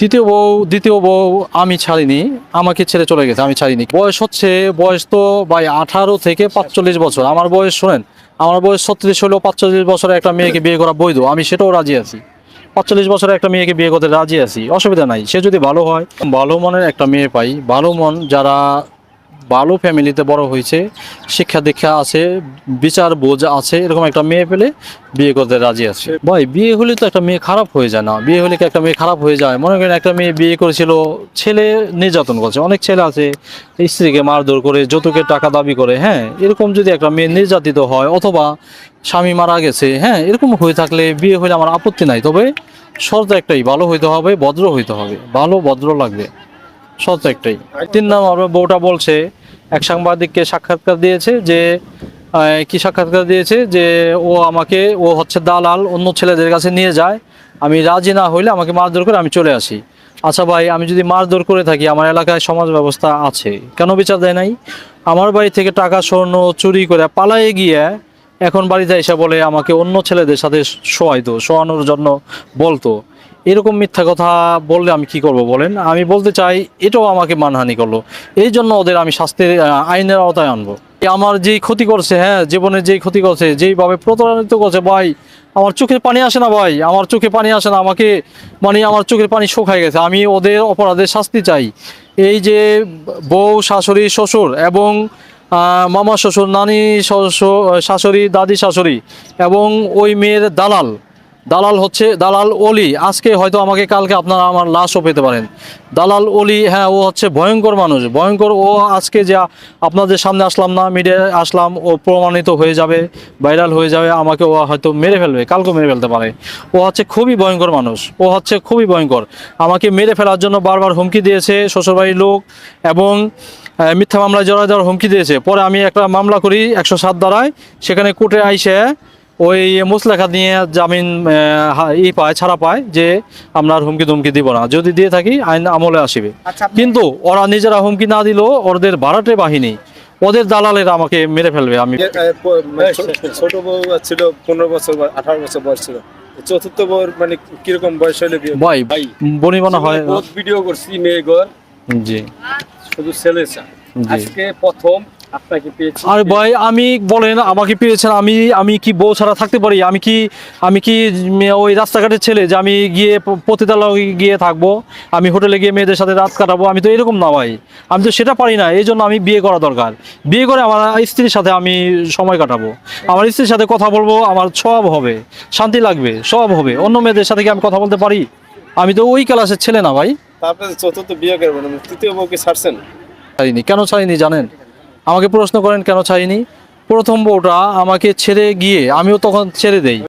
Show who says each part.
Speaker 1: তৃতীয় বউ, দ্বিতীয় বউ আমি ছাড়িনি, আমাকে ছেড়ে চলে গেছে, আমি ছাড়িনি। বয়স হচ্ছে, বয়স তো ভাই আঠারো থেকে পাঁচচল্লিশ বছর। আমার বয়স শোনেন, আমার বয়স ছত্রিশ হলেও পাঁচচল্লিশ বছরে একটা মেয়েকে বিয়ে করা বৈধ, আমি সেটাও রাজি আছি। পাঁচচল্লিশ বছরে একটা মেয়েকে বিয়ে করতে রাজি আছি, অসুবিধা নাই, সে যদি ভালো হয়, ভালো মনের একটা মেয়ে পাই, ভালো মন যারা ভালো ফ্যামিলিতে বড় হয়েছে, শিক্ষা দীক্ষা আছে, বিচার বোঝ আছে, এরকম একটা মেয়ে পেলে বিয়ে করতে রাজি আছে। ভাই, বিয়ে হলে তো একটা মেয়ে খারাপ হয়ে যায় না। বিয়ে হলে কি একটা মেয়ে খারাপ হয়ে যায়? মনে করেন একটা মেয়ে বিয়ে করেছিল, ছেলে নির্যাতন করছে, অনেক ছেলে আছে স্ত্রীকে মারধর করে, যৌতুকের টাকা দাবি করে হ্যাঁ এরকম যদি একটা মেয়ে নির্যাতিত হয়, অথবা স্বামী মারা গেছে হ্যাঁ এরকম হয়ে থাকলে বিয়ে হলে আমার আপত্তি নাই। তবে শর্ত একটাই, ভালো হইতে হবে, ভদ্র হইতে হবে। ভালো, ভদ্র লাগবে। শর্ত একটাই তিন নম্বর বউটা বলছে, এক সাংবাদিককে সাক্ষাৎকার দিয়েছে যে কি সাক্ষাৎকার দিয়েছে যে, ও আমাকে, ও হচ্ছে দালাল, অন্য ছেলেদের কাছে নিয়ে যায়, আমি রাজি না হইলে আমাকে মারধর করে আমি চলে আসি। আচ্ছা ভাই, আমি যদি মারধর করে থাকি, আমার এলাকায় সমাজ ব্যবস্থা আছে। কেন বিচার দেয় নাই? আমার বাড়ি থেকে টাকা, স্বর্ণ চুরি করে পালায়ে গিয়ে এখন বাড়িতে এসে বলে, আমাকে অন্য ছেলেদের সাথে শোয়াইতো, শোয়ানোর জন্য বলতো। এরকম মিথ্যা কথা বললে আমি কি করব বলেন? আমি বলতে চাই, এটাও আমাকে মানহানি করল। এই জন্য ওদের আমি শাস্তির আইনের আওতায় আনব। আমার যেই ক্ষতি করছে হ্যাঁ জীবনে যেই ক্ষতি করছে, যেইভাবে প্রতারিত করছে, ভাই, আমার চোখে পানি আসে না, ভাই, আমার চোখে পানি আসে না, আমাকে মানে আমার চোখের পানি শুকায় গেছে। আমি ওদের অপরাধের শাস্তি চাই। এই যে বউ, শাশুড়ি, শ্বশুর এবং মামা শ্বশুর, নানি শ্বশুর, শাশুড়ি, দাদি, শাশুড়ি এবং ওই মেয়ের দালাল দালাল হচ্ছে দালাল অলি। আজকে হয়তো আমাকে, কালকে আপনারা আমার লাশও পেতে পারেন। দালাল অলি হ্যাঁ ও হচ্ছে ভয়ঙ্কর মানুষ। ভয়ঙ্কর, ও আজকে যা আপনাদের সামনে আসলাম না মিডিয়ায় আসলাম, ও প্রমাণিত হয়ে যাবে, ভাইরাল হয়ে যাবে, আমাকে ও হয়তো মেরে ফেলবে কালকে মেরে ফেলতে পারে। ও হচ্ছে খুবই ভয়ঙ্কর মানুষ। ও হচ্ছে খুবই ভয়ঙ্কর। আমাকে মেরে ফেলার জন্য বারবার হুমকি দিয়েছে শ্বশুরবাড়ির লোক এবং মিথ্যা মামলায় জড়ায় দেওয়ার হুমকি দিয়েছে। পরে আমি একটা মামলা করি একশো সাত দ্বারায় সেখানে কোর্টে আইসে ওই মুসলেখা নিয়ে জামিন ই পায় ছাড়া পায় যে আমরা আর হুমকি ধুমকি দিব না। যদি দিয়ে থাকি আইন আমলে আসবে।
Speaker 2: আচ্ছা
Speaker 1: কিন্তু ওরা নিজেরা হুমকি না দিলেও ওদের ভাড়াটে বাহিনী ওদের দালালেরা আমাকে মেরে ফেলবে আমি।
Speaker 3: মানে ছোট বউ ছিল পনেরো বছর বা আঠারো বছর বয়স ছিল। চতুর্থ বউর মানে কীরকম বয়স হলে
Speaker 1: ভাই
Speaker 3: ভাই।
Speaker 1: বনিবনা হয়
Speaker 3: ভিডিও করছি মেয়ে ঘর
Speaker 1: জি।
Speaker 3: শুধু ছেলে আজকে প্রথম
Speaker 1: আর ভাই আমি বলেন আমাকে পেয়েছেন আমি আমি কি বউ ছাড়া থাকতে পারি? আমি কি আমি কি ওই রাস্তাঘাটের ছেলে যে আমি গিয়ে পতিতালয়ে গিয়ে থাকব? আমি হোটেলে গিয়ে মেয়েদের সাথে রাত কাটাবো? আমি তো এরকম না ভাই। আমি তো সেটা পারি না এই জন্য আমি বিয়ে করা দরকার। বিয়ে করে আমার স্ত্রীর সাথে আমি সময় কাটাবো। আমার স্ত্রীর সাথে কথা বলব আমার সব হবে শান্তি লাগবে সব হবে। অন্য মেয়েদের সাথে কি আমি কথা বলতে পারি? আমি তো ওই ক্লাসের ছেলে না ভাই।
Speaker 3: তারপরে চতুর্থ বিয়ে করবেন তৃতীয় বউকে ছাড়ছেন?
Speaker 1: ছাড়িনি। কেন ছাড়িনি জানেন? আমাকে প্রশ্ন করেন কেন ছাড়িনি? প্রথম বউটা আমাকে ছেড়ে গিয়ে আমিও তখন ছেড়ে দেই।